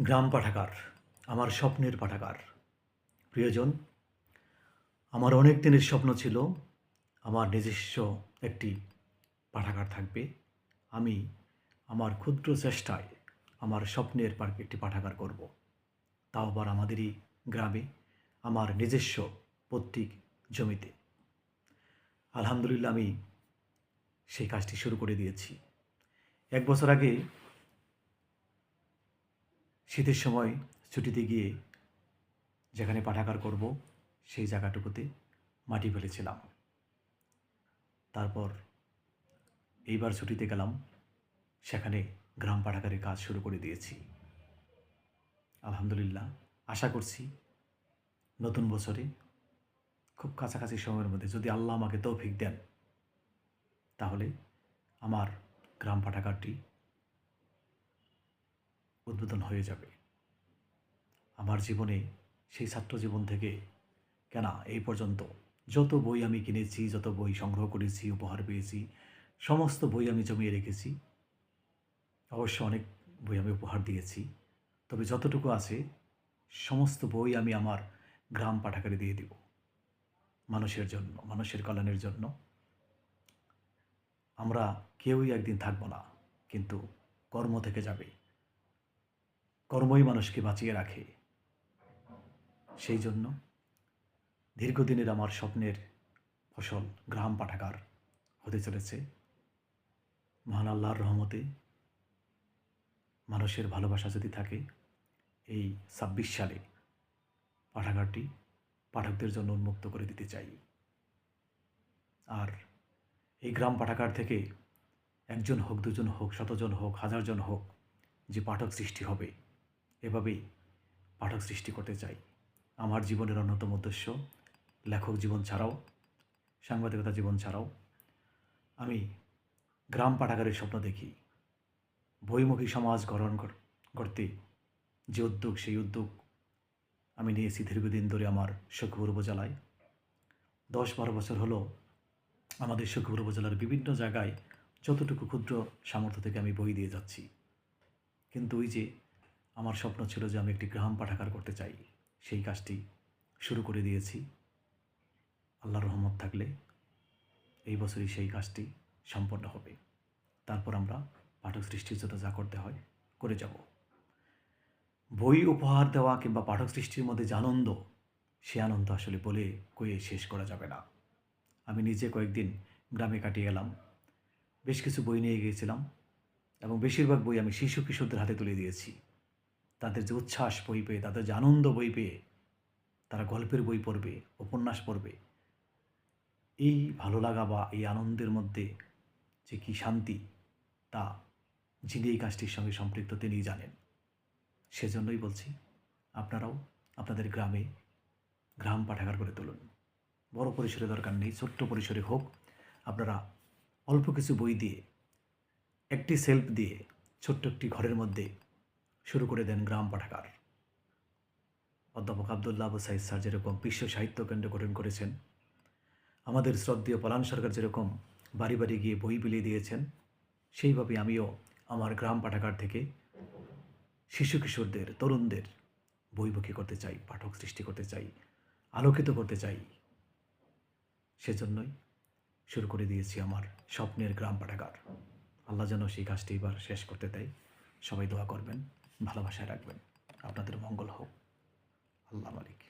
গ্রাম পাঠাগার, আমার স্বপ্নের পাঠাগার। প্রিয়জন, আমার অনেক দিনের স্বপ্ন ছিল, আমার নিজস্ব একটি পাঠাগার থাকবে। আমি আমার ক্ষুদ্র চেষ্টায় আমার স্বপ্নের একটি পাঠাগার করব। তাও আবার আমাদেরই গ্রামে, আমার নিজস্ব পৈতৃক জমিতে। আলহামদুলিল্লাহ, আমি সেই কাজটি শুরু করে দিয়েছি। এক বছর আগে শীতের সময় ছুটিতে গিয়ে যেখানে পাঠাগার করব, সেই জায়গাটুকুতে মাটি ফেলেছিলাম। তারপর এইবার ছুটিতে গেলাম, সেখানে গ্রাম পাঠাগারের কাজ শুরু করে দিয়েছি। আলহামদুলিল্লাহ, আশা করছি নতুন বছরে খুব কাছাকাছি সময়ের মধ্যে যদি আল্লাহ আমাকে তৌফিক দেন, তাহলে আমার গ্রাম পাঠাগারটি উদ্বোধন হয়ে যাবে। আমার জীবনে সেই ছাত্র জীবন থেকে কেন এই পর্যন্ত যত বই আমি কিনেছি, যত বই সংগ্রহ করেছি, উপহার পেয়েছি, সমস্ত বই আমি জমিয়ে রেখেছি, অবশ্য অনেক বই আমি উপহার দিয়েছি। তবে যতটুকু আছে, সমস্ত বই আমি আমার গ্রাম পাঠাগারে দিয়ে দিব। মানুষের জন্য, মানুষের কল্যাণের জন্য। আমরা কেউই একদিন থাকব না, কিন্তু কর্ম থেকে যাবে। কর্মই মানুষকে বাঁচিয়ে রাখে। সেই জন্য দীর্ঘদিনের আমার স্বপ্নের ফসল গ্রাম পাঠাগার হতে চলেছে। মহান আল্লাহর রহমতে মানুষের ভালোবাসা যদি থাকে, এই ছাব্বিশ সালে পাঠাগারটি পাঠকদের জন্য উন্মুক্ত করে দিতে চাই। আর এই গ্রাম পাঠাগার থেকে একজন হোক, দুজন হোক, শতজন হোক, হাজারজন হোক যে পাঠক সৃষ্টি হবে এভাবেই পাঠক সৃষ্টি করতে চাই। আমার জীবনের অন্যতম উদ্দেশ্য, লেখক জীবন ছাড়াও, সাংবাদিকতা জীবন ছাড়াও। আমি গ্রাম পাঠাগারের স্বপ্ন দেখি। বইমুখী সমাজ গঠন কর- করতে যে উদ্যোগ, সেই উদ্যোগ আমি নিয়েছি দীর্ঘদিন ধরে আমার সখীপুর উপজেলায়। দশ বারো বছর হলো আমাদের সখীপুর উপজেলার বিভিন্ন জায়গায় যতটুকু ক্ষুদ্র সামর্থ্য থেকে আমি বই দিয়ে যাচ্ছি। কিন্তু ওই যে আমার স্বপ্ন ছিল যে আমি একটি গ্রাম পাঠাগার করতে চাই। সেই কাজটি শুরু করে দিয়েছি। আল্লাহর রহমত থাকলে এই বছরই সেই কাজটি সম্পন্ন হবে। তারপর আমরা পাঠক সৃষ্টির জন্য যা করতে হয়, করে যাব। বই উপহার দেওয়া কিংবা পাঠক সৃষ্টির মধ্যে যে আনন্দ, সে আনন্দ আসলে বলে কয়ে শেষ করা যাবে না। আমি নিজে কয়েকদিন গ্রামে কাটিয়ে এলাম। বেশ কিছু বই নিয়ে গিয়েছিলাম এবং বেশিরভাগ বই আমি শিশু কিশোরদের হাতে তুলে দিয়েছি। তাদের যে উচ্ছ্বাস বই পেয়ে, তাদের যে আনন্দ বই পেয়ে, তারা গল্পের বই পড়বে, উপন্যাস পড়বে। এই ভালো লাগা বা এই আনন্দের মধ্যে যে কী শান্তি, তা যিনি এই কাজটির সঙ্গে সম্পৃক্ত তিনিই জানেন। সেজন্যই বলছি, আপনারাও আপনাদের গ্রামে গ্রাম পাঠাগার করে তুলুন। বড় পরিসরে দরকার নেই, ছোট্ট পরিসরে হোক। আপনারা অল্প কিছু বই দিয়ে, একটি সেলফ দিয়ে, ছোট্ট একটি ঘরের মধ্যে শুরু করে দেন গ্রাম পাঠাগার। অধ্যাপক আবদুল্লাহ আবু সাইদ স্যার যেরকম বিশ্ব সাহিত্য কেন্দ্র গঠন করেছেন, আমাদের শ্রদ্ধেয় পলান সরকার যেরকম বাড়ি বাড়ি গিয়ে বই বিলিয়ে দিয়েছেন, সেইভাবে আমিও আমার গ্রাম পাঠাগার থেকে শিশু কিশোরদের, তরুণদের বই বইমুখী করতে চাই, পাঠক সৃষ্টি করতে চাই, আলোকিত করতে চাই। সেজন্যই শুরু করে দিয়েছি আমার স্বপ্নের গ্রাম পাঠাগার। আল্লাহ যেন সেই কাজটি এবার শেষ করতে দেয়। সবাই দোয়া করবেন। ভালোবাসায় রাখবেন। আপনাদের মঙ্গল হোক। আল্লাহ মালিক।